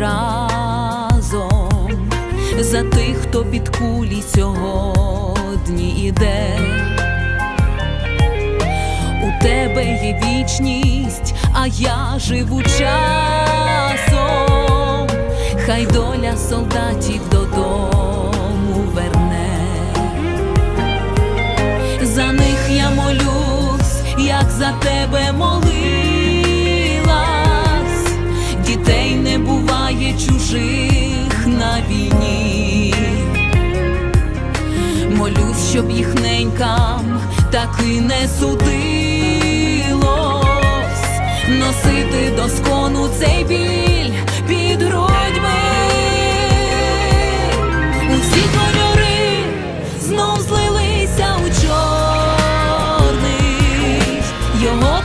разом за тих, хто під кулі сьогодні іде. У тебе є вічність, а я живу часом. Хай доля солдатів додому верне. За них я молюсь, як за тебе молилась. Щоб їх ненькам таки не судилось носити доскону цей біль під грудьми. Усі кольори знов злилися у чорний, його